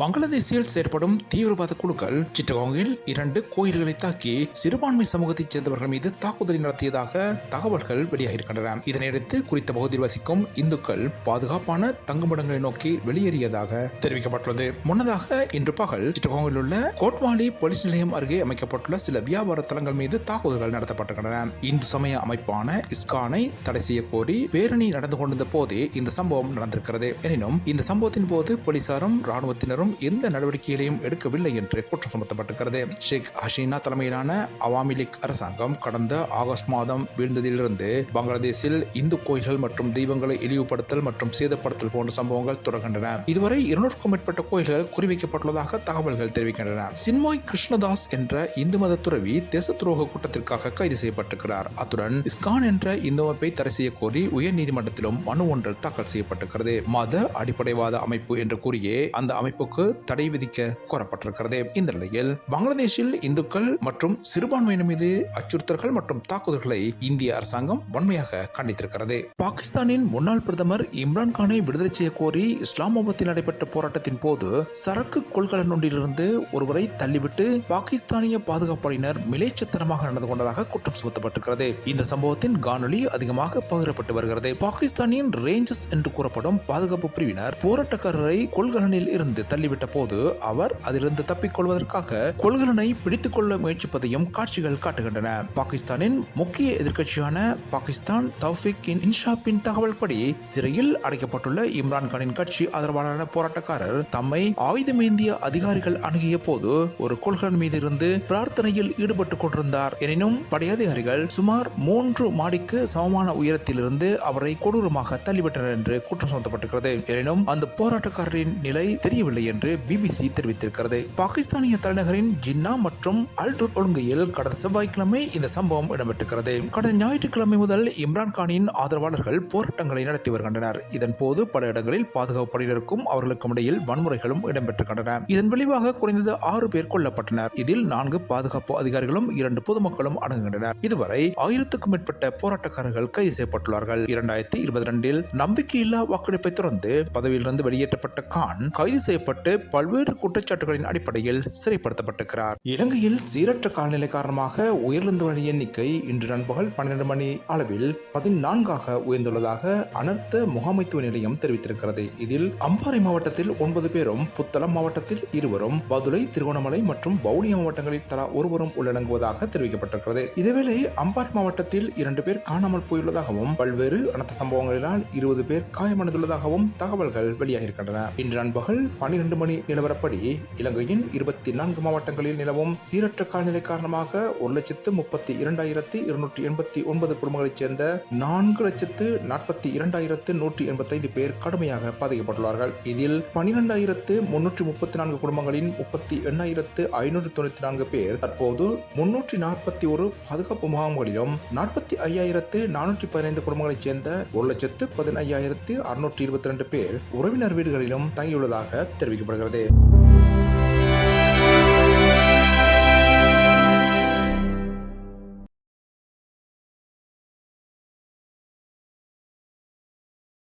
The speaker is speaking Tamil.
பங்களாதேஷில் செயற்படும் தீவிரவாத குழுக்கள் சிட்டகாங்கில் இரண்டு கோயில்களை தாக்கி சிறுபான்மை சமூகத்தைச் சேர்ந்தவர்கள் மீது தாக்குதலை நடத்தியதாக தகவல்கள் வெளியாகியிருக்கின்றன. இதனையடுத்து குறித்த பகுதியில் வசிக்கும் இந்துக்கள் பாதுகாப்பான தங்குமிடங்களை நோக்கி வெளியேறியதாக தெரிவிக்கப்பட்டுள்ளது. முன்னதாக இன்று பகல் சிட்டகாங்கில் உள்ள கோட்வாலி போலீஸ் நிலையம் அருகே அமைக்கப்பட்டுள்ள சில வியாபார தலங்கள் மீது தாக்குதல்கள் நடத்தப்பட்டுள்ளன இந்து சமய அமைப்பான இஸ்கானை தடை செய்ய கோரி பேரணி நடந்து கொண்டிருந்த போதே இந்த சம்பவம் நடந்திருக்கிறது. எனினும் இந்த சம்பவத்தின் போது போலீசாரும் ராணுவத்தினரும் எந்த நடவடிக்கைகளையும் எடுக்கவில்லை என்று குற்றம் சுமத்தப்பட்டிருக்கிறது. ஷேக் ஹசீனா தலைமையிலான அவாமி லீக் அரசாங்கம் கடந்த ஆகஸ்ட் மாதம் வீழ்ந்ததிலிருந்து பங்களாதேஷில் இந்து கோயில்கள் மற்றும் தெய்வங்களை இழிவுபடுத்தல் மற்றும் சேதப்படுத்தல் போன்ற சம்பவங்கள் தொடர்கின்றன. இதுவரை இருநூறுக்கும் மேற்பட்ட கோயில்கள் குறிவைக்கப்பட்டுள்ளதாக தகவல்கள் தெரிவிக்கின்றன. சின்மோய் கிருஷ்ணதாஸ் என்ற இந்து மத துறவி தேச துரோக குற்றத்திற்காக கைது செய்யப்பட்டிருக்கிறார். அத்துடன் இஸ்கான் என்ற இந்து அமைப்பை தடை செய்ய கோரி உயர் நீதிமன்றத்திலும் மனு ஒன்று தாக்கல் செய்யப்பட்டிருக்கிறது. மத அடிப்படைவாத அமைப்பு என்று கூறியே அந்த அமைப்புக்கு தடை விதிக்க கோரப்பட்டிருக்கிறது. இந்த நிலையில் பங்களாதேஷில் இந்துக்கள் மற்றும் சிறுபான்மையினர் மீது அச்சுறுத்தல்கள் மற்றும் தாக்குதல்களை இந்திய அரசாங்கம் வன்மையாக கண்டித்திருக்கிறது. பாகிஸ்தானின் முன்னாள் பிரதமர் இம்ரான்கானை விடுதலை செய்ய கோரி இஸ்லாமாபாத்தில் நடைபெற்ற போராட்டத்தின் போது சரக்கு கொள்கலன் ஒன்றிலிருந்து ஒருவரை தள்ளிவிட்டு பாகிஸ்தானிய பாதுகாப்படையினர் மிலேச்சத்தனமாக நடந்து கொண்டதாக குற்றம் சுமத்தப்பட்டிருக்கிறது. இந்த சம்பவத்தின் காணொலி அதிகமாக பகிரப்பட்டு வருகிறது. பாகிஸ்தானின் ரேஞ்சஸ் என்று கூறப்படும் பாதுகாப்பு பிரிவினர் போராட்டக்காரரை கொள்கலனில் இருந்து தள்ளி தள்ளிவிட்ட போது அவர் அதிலிருந்து தப்பிக்கொள்வதற்காக கொள்கலனை பிடித்துக் கொள்ள முயற்சிப்பதையும் காட்சிகள் காட்டுகின்றன. பாகிஸ்தானின் முக்கிய எதிர்க்கட்சியான பாகிஸ்தான் தௌஃபிக் இன்ஷாப்பின் தகவல் படி சிறையில் அடைக்கப்பட்டுள்ள இம்ரான்கானின் கட்சி ஆதரவாளரான போராட்டக்காரர் தம்மை ஆயுதமேந்திய அதிகாரிகள் அணுகிய போது ஒரு கொள்கலன் மீது இருந்து பிரார்த்தனையில் ஈடுபட்டுக் கொண்டிருந்தார். எனினும் படையதிகாரிகள் சுமார் மூன்று மாடிக்கு சமமான உயரத்திலிருந்து அவரை கொடூரமாக தள்ளிவிட்டனர் என்று குற்றம் சுமத்தப்பட்டிருக்கிறது எனினும் அந்த போராட்டக்காரரின் நிலை தெரியவில்லை என்று பிபிசி தெரிவித்திருக்கிறது. பாகிஸ்தானிய தலைநகரின் ஜின்னா மற்றும் அல்டூர் ஒழுங்கையில் கடந்த செவ்வாய்க்கிழமை இந்த சம்பவம் இடம்பெற்றிருக்கிறது. கடந்த ஞாயிற்றுக்கிழமை முதல் இம்ரான்கானின் ஆதரவாளர்கள் போராட்டங்களை நடத்தி வருகின்றனர். இதன் போது பல இடங்களில் பாதுகாப்பு படையினருக்கும் அவர்களுக்கும் இடையில் வன்முறைகளும் இடம்பெற்றிருக்கின்றன. இதன் விளைவாக குறைந்தது ஆறு பேர் கொல்லப்பட்டனர். இதில் நான்கு பாதுகாப்பு அதிகாரிகளும் இரண்டு பொதுமக்களும் அடங்குகின்றனர். இதுவரை ஆயிரத்துக்கும் மேற்பட்ட போராட்டக்காரர்கள் கைது செய்யப்பட்டுள்ளார்கள். இரண்டாயிரத்தி இருபத்தி ரெண்டில் நம்பிக்கையில்லா வாக்கெடுப்பை தொடர்ந்து பதவியிலிருந்து வெளியேற்றப்பட்ட கான் கைது செய்யப்பட்டு பல்வேறு குற்றச்சாட்டுகளின் அடிப்படையில் சிறைப்படுத்தப்பட்டிருக்கிறார். இலங்கையில் சீரற்ற காலநிலை காரணமாக உயிரிழந்தவர்களின் எண்ணிக்கை இன்று நண்பகல் பன்னிரண்டு மணி அளவில் பதினான்காக உயர்ந்துள்ளதாக அனர்த்த முகாமைத்துவ நிலையம் தெரிவித்திருக்கிறது. இதில் அம்பாறை மாவட்டத்தில் ஒன்பது பேரும் புத்தளம் மாவட்டத்தில் இருவரும் பதுளை திருகோணமலை மற்றும் வவுனியா மாவட்டங்களில் தலா ஒருவரும் உள்ளடங்குவதாக தெரிவிக்கப்பட்டிருக்கிறது. இதேவேளை அம்பாறை மாவட்டத்தில் இரண்டு பேர் காணாமல் போயுள்ளதாகவும் பல்வேறு அனர்த்த சம்பவங்களினால் இருபது பேர் காயமடைந்துள்ளதாகவும் தகவல்கள் வெளியாகியிருக்கின்றன. இன்று நண்பகல் பன்னிரண்டு மணி நிலவரப்படி இலங்கையின் இருபத்தி நான்கு மாவட்டங்களில் நிலவும் சீரற்ற காலநிலை காரணமாக ஒரு லட்சத்து முப்பத்தி இரண்டாயிரத்தி இருநூற்றி எண்பத்தி ஒன்பது குடும்பங்களைச் சேர்ந்த நான்கு லட்சத்து நாற்பத்தி இரண்டாயிரத்து நூற்றி எண்பத்தைந்து பேர் கடுமையாக பாதிக்கப்பட்டுள்ளார்கள். இதில் பனிரெண்டாயிரத்து முன்னூற்றி முப்பத்தி நான்கு குடும்பங்களின் முப்பத்தி எண்ணாயிரத்து ஐநூற்று தொண்ணூற்றி நான்கு பேர் தற்போது முன்னூற்றி நாற்பத்தி ஒரு பாதுகாப்பு முகாம்களிலும் நாற்பத்தி ஐயாயிரத்து நானூற்றி பதினைந்து குடும்பங்களைச் சேர்ந்த ஒரு லட்சத்து பதினையாயிரத்து அறுநூற்றி இருபத்தி ரெண்டு பேர் உறவினர் வீடுகளிலும் தங்கியுள்ளதாக Brasil.